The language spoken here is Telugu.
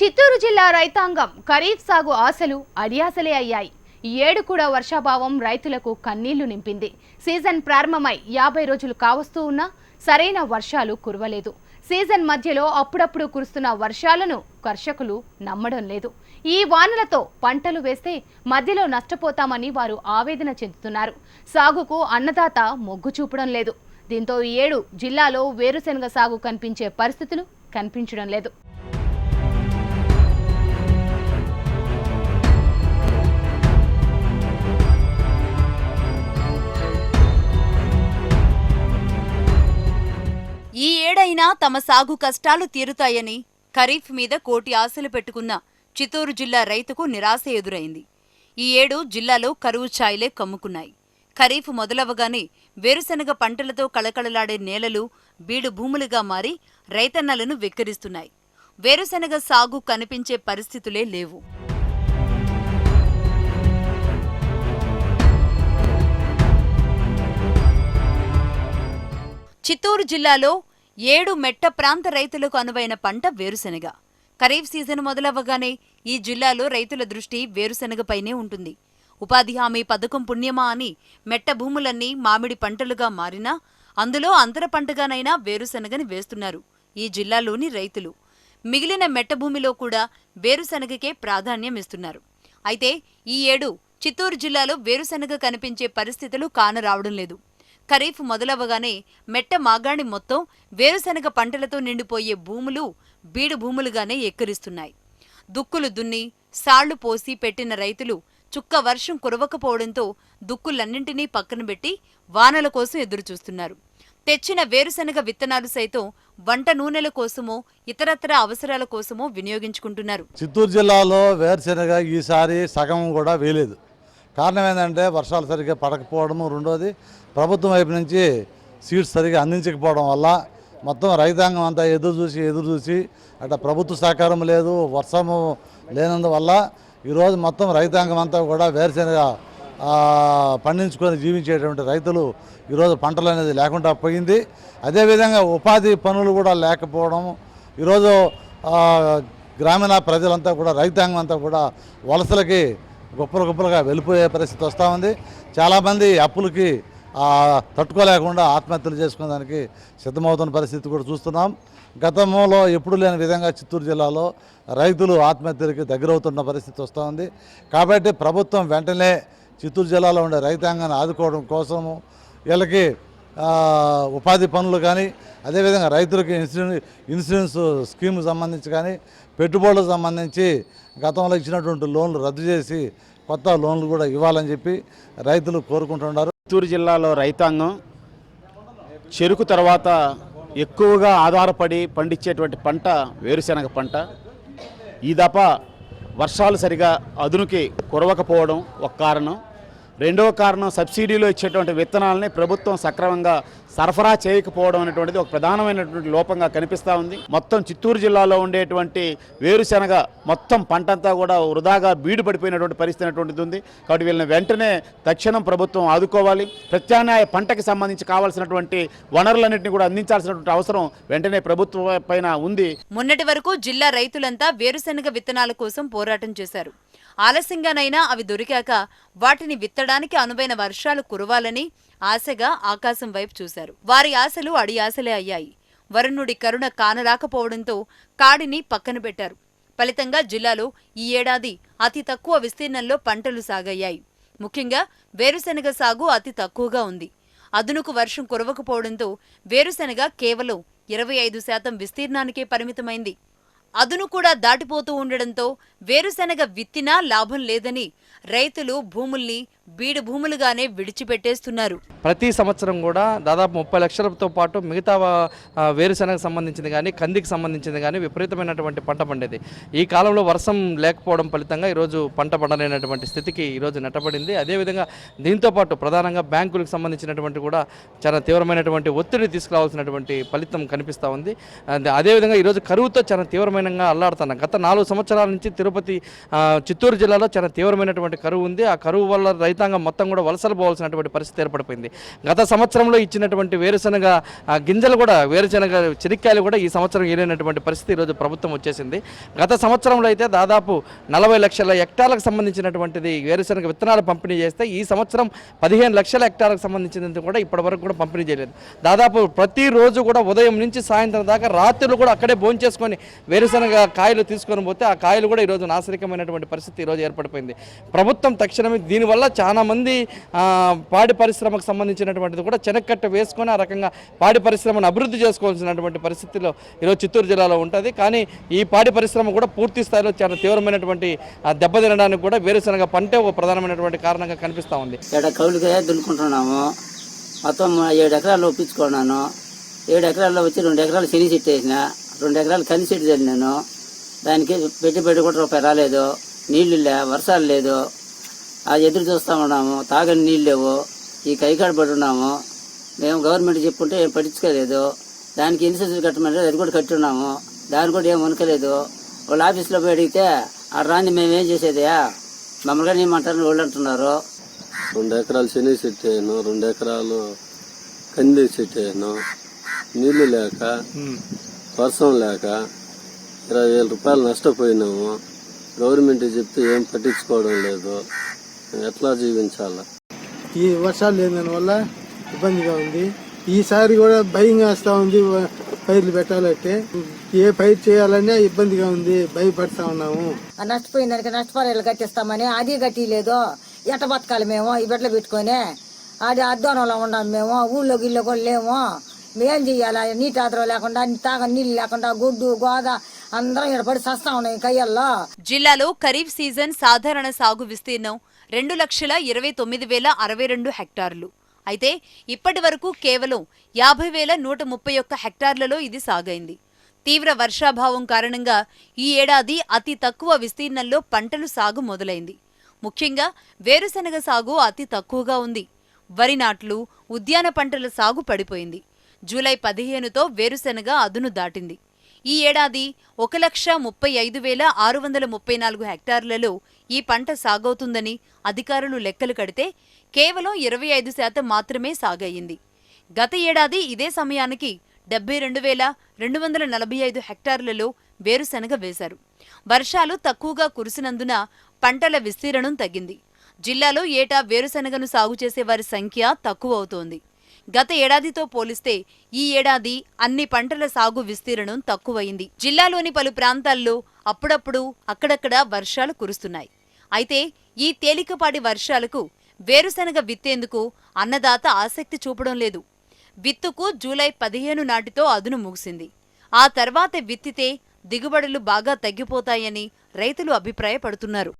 చిత్తూరు జిల్లా రైతాంగం ఖరీఫ్ సాగు ఆశలు అడియాసలే అయ్యాయి. ఈ ఏడు కూడా వర్షాభావం రైతులకు కన్నీళ్ళు నింపింది. సీజన్ ప్రారంభమై యాభై రోజులు కావస్తూ ఉన్నా సరైన వర్షాలు కురవలేదు. సీజన్ మధ్యలో అప్పుడప్పుడు కురుస్తున్న వర్షాలను కర్షకులు నమ్మడం లేదు. ఈ వానలతో పంటలు వేస్తే మధ్యలో నష్టపోతామని వారు ఆవేదన చెందుతున్నారు. సాగుకు అన్నదాత మొగ్గు చూపడం లేదు. దీంతో ఈ ఏడు జిల్లాలో వేరుశెనగ సాగు కనిపించే పరిస్థితులు కనిపించడం లేదు. ఈ ఏడైనా తమ సాగు కష్టాలు తీరుతాయని ఖరీఫ్ మీద కోటి ఆశలు పెట్టుకున్న చిత్తూరు జిల్లా రైతుకు నిరాశ ఎదురైంది. ఈ ఏడు జిల్లాలో కరువు ఛాయలే కమ్ముకున్నాయి. ఖరీఫ్ మొదలవగానే వేరుశనగ పంటలతో కళకళలాడే నేలలు బీడు భూములుగా మారి రైతన్నలను వెక్కిరిస్తున్నాయి. వేరుశనగ సాగు కనిపించే పరిస్థితులే లేవు. చిత్తూరు జిల్లాలో ఏడు మెట్ట ప్రాంత రైతులకు అనువైన పంట వేరుశెనగ. ఖరీఫ్ సీజన్ మొదలవ్వగానే ఈ జిల్లాలో రైతుల దృష్టి వేరుశెనగపైనే ఉంటుంది. ఉపాధి హామీ పథకం పుణ్యమా అని మెట్ట భూములన్నీ మామిడి పంటలుగా మారినా అందులో అంతర పంటగానైనా వేరుశెనగని వేస్తున్నారు ఈ జిల్లాలోని రైతులు. మిగిలిన మెట్ట భూమిలో కూడా వేరుశెనగకే ప్రాధాన్యం ఇస్తున్నారు. అయితే ఈ ఏడు చిత్తూరు జిల్లాలో వేరుశెనగ కనిపించే పరిస్థితులు కానరావడం లేదు. ఖరీఫ్ మొదలవగానే మెట్ట మాగాణి మొత్తం వేరుశనగ పంటలతో నిండిపోయే భూములు బీడు భూములుగానే ఎక్కిరిస్తున్నాయి. దుక్కులు దున్ని సాళ్ళు పోసి పెట్టిన రైతులు చుక్క వర్షం కురవకపోవడంతో దుక్కులన్నింటినీ పక్కన పెట్టి వానల కోసం ఎదురుచూస్తున్నారు. తెచ్చిన వేరుశనగ విత్తనాలు సైతం వంట నూనెల కోసమో ఇతరత్ర అవసరాల కోసమో వినియోగించుకుంటున్నారు. చిత్తూరు జిల్లాలో వేరుశనగ ఈసారి సగం కూడా వేయలేదు. కారణం ఏంటంటే వర్షాలు సరిగ్గా పడకపోవడము రెండోది ప్రభుత్వం వైపు నుంచి సీడ్స్ సరిగ్గా అందించకపోవడం వల్ల మొత్తం రైతాంగం అంతా ఎదురు చూసి ఎదురు చూసి అట్లా ప్రభుత్వ సహకారం లేదు వర్షము లేనందువల్ల ఈరోజు మొత్తం రైతాంగం అంతా కూడా వేరుశెనగ పండించుకొని జీవించేటువంటి రైతులు ఈరోజు పంటలు అనేది లేకుండా పోయింది. అదేవిధంగా ఉపాధి పనులు కూడా లేకపోవడం ఈరోజు గ్రామీణ ప్రజలంతా కూడా రైతాంగం అంతా కూడా వలసలకి గొప్పలు గొప్పలుగా వెళ్ళిపోయే పరిస్థితి వస్తూ ఉంది. చాలామంది అప్పులకి తట్టుకోలేకుండా ఆత్మహత్యలు చేసుకోవడానికి సిద్ధమవుతున్న పరిస్థితి కూడా చూస్తున్నాం. గతంలో ఎప్పుడు లేని విధంగా చిత్తూరు జిల్లాలో రైతులు ఆత్మహత్యలకి దగ్గరవుతున్న పరిస్థితి వస్తూ ఉంది. కాబట్టి ప్రభుత్వం వెంటనే చిత్తూరు జిల్లాలో ఉండే రైతాంగాన్ని ఆదుకోవడం కోసము వీళ్ళకి ఉపాధి పనులు కానీ అదేవిధంగా రైతులకి ఇన్సూరెన్స్ ఇన్సూరెన్స్ స్కీమ్ సంబంధించి కానీ పెట్టుబడులకు సంబంధించి గతంలో ఇచ్చినటువంటి లోన్లు రద్దు చేసి కొత్త లోన్లు కూడా ఇవ్వాలని చెప్పి రైతులు కోరుకుంటున్నారు. చిత్తూరు జిల్లాలో రైతాంగం చెరుకు తర్వాత ఎక్కువగా ఆధారపడి పండించేటువంటి పంట వేరుశెనగ పంట. ఈ దప వర్షాలు సరిగా అదునుకి కురవకపోవడం ఒక కారణం. రెండవ కారణం సబ్సిడీలో ఇచ్చేటువంటి విత్తనాలని ప్రభుత్వం సక్రమంగా సరఫరా చేయకపోవడం అనేటువంటిది ఒక ప్రధానమైనటువంటి లోపంగా కనిపిస్తూ ఉంది. మొత్తం చిత్తూరు జిల్లాలో ఉండేటువంటి వేరుశెనగ మొత్తం పంటంతా కూడా వృధాగా బీడు పడిపోయినటువంటి పరిస్థితి అనేటువంటిది ఉంది. కాబట్టి వీళ్ళని వెంటనే తక్షణం ప్రభుత్వం ఆదుకోవాలి. ప్రత్యామ్నాయ పంటకి సంబంధించి కావాల్సినటువంటి వనరులన్నింటినీ కూడా అందించాల్సినటువంటి అవసరం వెంటనే ప్రభుత్వం పైన ఉంది. మొన్నటి వరకు జిల్లా రైతులంతా వేరుశెనగ విత్తనాల కోసం పోరాటం చేశారు. ఆలస్యంగానైనా అవి దొరికాక వాటిని విత్తడానికి అనువైన వర్షాలు కురవాలని ఆశగా ఆకాశం వైపు చూశారు. వారి ఆశలు అడి ఆశలే అయ్యాయి. వరుణుడి కరుణ కానరాకపోవడంతో కాడిని పక్కన పెట్టారు. ఫలితంగా జిల్లాలో ఈ ఏడాది అతి తక్కువ విస్తీర్ణంలో పంటలు సాగయ్యాయి. ముఖ్యంగా వేరుశెనగ సాగు అతి తక్కువగా ఉంది. అదునుకు వర్షం కురవకపోవడంతో వేరుశెనగ కేవలం ఇరవై ఐదు శాతం విస్తీర్ణానికే పరిమితమైంది. అదును కూడా దాటిపోతూ ఉండడంతో వేరుశెనగ విత్తినా లాభం లేదని రైతులు భూముల్ని బీడు భూములుగానే విడిచిపెట్టేస్తున్నారు. ప్రతి సంవత్సరం కూడా దాదాపు ముప్పై లక్షలతో పాటు మిగతా ఆ, వేరుశెనగకు సంబంధించింది కానీ కందికి సంబంధించింది కానీ విపరీతమైనటువంటి పంట పండేది. ఈ కాలంలో వర్షం లేకపోవడం ఫలితంగా ఈరోజు పంట పండలేనటువంటి స్థితికి ఈరోజు నెట్టబడింది. అదేవిధంగా దీంతో పాటు ప్రధానంగా బ్యాంకులకు సంబంధించినటువంటి కూడా చాలా తీవ్రమైనటువంటి ఒత్తిడి తీసుకురావాల్సినటువంటి ఫలితం కనిపిస్తూ ఉంది. అదే- అదేవిధంగా ఈరోజు కరువుతో చాలా తీవ్రమైనగా అల్లాడుతున్నాం గత నాలుగు సంవత్సరాల నుంచి తిరుపతి చిత్తూరు జిల్లాలో చాలా తీవ్రమైనటువంటి కరువు ఉంది. ఆ కరువు వల్ల రైతు రైతాంగం మొత్తం కూడా వలసలు పోవాల్సినటువంటి పరిస్థితి ఏర్పడిపోయింది. గత సంవత్సరంలో ఇచ్చినటువంటి వేరుశనగ గింజలు కూడా వేరుశనగ చెనిక్కాయలు కూడా ఈ సంవత్సరం ఏలినటువంటి పరిస్థితి ఈరోజు ప్రభుత్వం వచ్చేసింది. గత సంవత్సరంలో అయితే దాదాపు నలభై లక్షల హెక్టార్లకు సంబంధించినటువంటిది వేరుశనగ విత్తనాలు పంపిణీ చేస్తే ఈ సంవత్సరం పదిహేను లక్షల హెక్టార్లకు సంబంధించినందుకు కూడా ఇప్పటి వరకు కూడా పంపిణీ చేయలేదు. దాదాపు ప్రతిరోజు కూడా ఉదయం నుంచి సాయంత్రం దాకా రాత్రులు కూడా అక్కడే భోంచేసుకొని వేరుశనగ కాయలు తీసుకొని పోతే ఆ కాయలు కూడా ఈరోజు నాశరికమైనటువంటి పరిస్థితి ఈరోజు ఏర్పడిపోయింది. ప్రభుత్వం తక్షణమే దీనివల్ల చాలా మంది పాడి పరిశ్రమకు సంబంధించినటువంటిది కూడా చెనక్కట్ట వేసుకొని ఆ రకంగా పాడి పరిశ్రమను అభివృద్ధి చేసుకోవాల్సినటువంటి పరిస్థితిలో ఈరోజు చిత్తూరు జిల్లాలో ఉంటుంది. కానీ ఈ పాడి పరిశ్రమ కూడా పూర్తి స్థాయిలో చాలా తీవ్రమైనటువంటి ఆ, దెబ్బతినడానికి కూడా వేరుశనగ పంటే ఒక ప్రధానమైనటువంటి కారణంగా కనిపిస్తూ ఉంది. ఏడ కౌలుకే దున్నుకుంటున్నాము. మొత్తం ఏడు ఎకరాలు ఒప్పించుకున్నాను ఏడు ఎకరాల్లో వచ్చి రెండు ఎకరాలు శని చెట్టు వేసిన రెండు ఎకరాలు కంది చెట్టు చల్లినాను. దానికి పెట్టుబడి కూడా రూపాయి రాలేదు. నీళ్ళు లే వర్షాలు లేదు. ఎదురు చూస్తా ఉన్నాము తాగని నీళ్ళు లేవు ఈ కైకాడ పడి ఉన్నాము. మేము గవర్నమెంట్ చెప్పుకుంటే ఏం పట్టించుకోలేదు. దానికి ఇన్సూరెన్స్ కట్టమంటే అది కూడా కట్టి ఉన్నాము దాని కూడా ఏం వనకలేదు వాళ్ళ ఆఫీస్లో పోయి అడిగితే ఆ రాంది మేమేం చేసేదయా మమ్మల్ని ఏమంటారని వాళ్ళు అంటున్నారు. రెండు ఎకరాలు శని చెట్టు వేయను రెండు ఎకరాలు కంది చెట్టు వేయను. నీళ్ళు లేక వర్షం లేక ఇరవై వేల రూపాయలు నష్టపోయినాము. గవర్నమెంట్ చెప్తే ఏం పట్టించుకోవడం లేదు. ఎట్లా జీవించాలా? ఈ వర్షాలు లేని దానివల్ల ఇబ్బందిగా ఉంది. ఈసారి కూడా భయం వేస్తా ఉంది పైర్లు పెట్టాలంటే. ఏ పైరు చేయాలనే ఇబ్బందిగా ఉంది భయపడతా ఉన్నాము. ఆ నష్టపోయిన దానికి నష్టపరిహారాలు కట్టిస్తామని అది కట్టిలేదు ఎట్ట బతకాలి మేము? ఈ బిడ్డలు పెట్టుకొని. అది అద్దోనంలో ఉన్నాం మేము ఊళ్ళో గిల్లో కూడా లేము. మేం చెయ్యాలా నీటి ఆధారం లేకుండా తాగ నీళ్ళు లేకుండా గుడ్డు గోద అందరం ఇక్కడ పడి సస్తా ఉన్నాయి కయ్యల్లో. జిల్లాలో ఖరీఫ్ సీజన్ సాధారణ సాగు విస్తీర్ణం రెండు లక్షల ఇరవై తొమ్మిది వేల అరవై రెండు హెక్టార్లు. అయితే ఇప్పటి వరకు కేవలం యాభై వేల నూట ముప్పై ఒక్క హెక్టార్లలో ఇది సాగైంది. తీవ్ర వర్షాభావం కారణంగా ఈ ఏడాది అతి తక్కువ విస్తీర్ణంలో పంటలు సాగు మొదలైంది. ముఖ్యంగా వేరుశనగ సాగు అతి తక్కువగా ఉంది. వరి నాట్లు ఉద్యాన పంటల సాగు పడిపోయింది. జూలై పదిహేనుతో వేరుశనగ అదును దాటింది. ఈ ఏడాది ఒక లక్ష ముప్పై ఐదు వేల ఆరు వందల ముప్పై నాలుగు హెక్టార్లలో ఈ పంట సాగవుతుందని అధికారులు లెక్కలు కడితే కేవలం ఇరవై ఐదు శాతం మాత్రమే సాగయ్యింది. గత ఏడాది ఇదే సమయానికి డెబ్బై రెండు వేల రెండు వందల నలభై ఐదు హెక్టార్లలో వేరుశనగ వేశారు. వర్షాలు తక్కువగా కురిసినందున పంటల విస్తీర్ణం తగ్గింది. జిల్లాలో ఏటా వేరుశనగను సాగు చేసే వారి సంఖ్య తక్కువ అవుతోంది. గత ఏడాదితో పోలిస్తే ఈ ఏడాది అన్ని పంటల సాగు విస్తీర్ణం తక్కువైంది. జిల్లాలోని పలు ప్రాంతాల్లో అప్పుడప్పుడు అక్కడక్కడ వర్షాలు కురుస్తున్నాయి. అయితే ఈ తేలికపాటి వర్షాలకు వేరుశనగ విత్తేందుకు అన్నదాత ఆసక్తి చూపడం లేదు. విత్తుకు జూలై పదిహేను నాటితో అదును ముగిసింది. ఆ తర్వాత విత్తితే దిగుబడులు బాగా తగ్గిపోతాయని రైతులు అభిప్రాయపడుతున్నారు.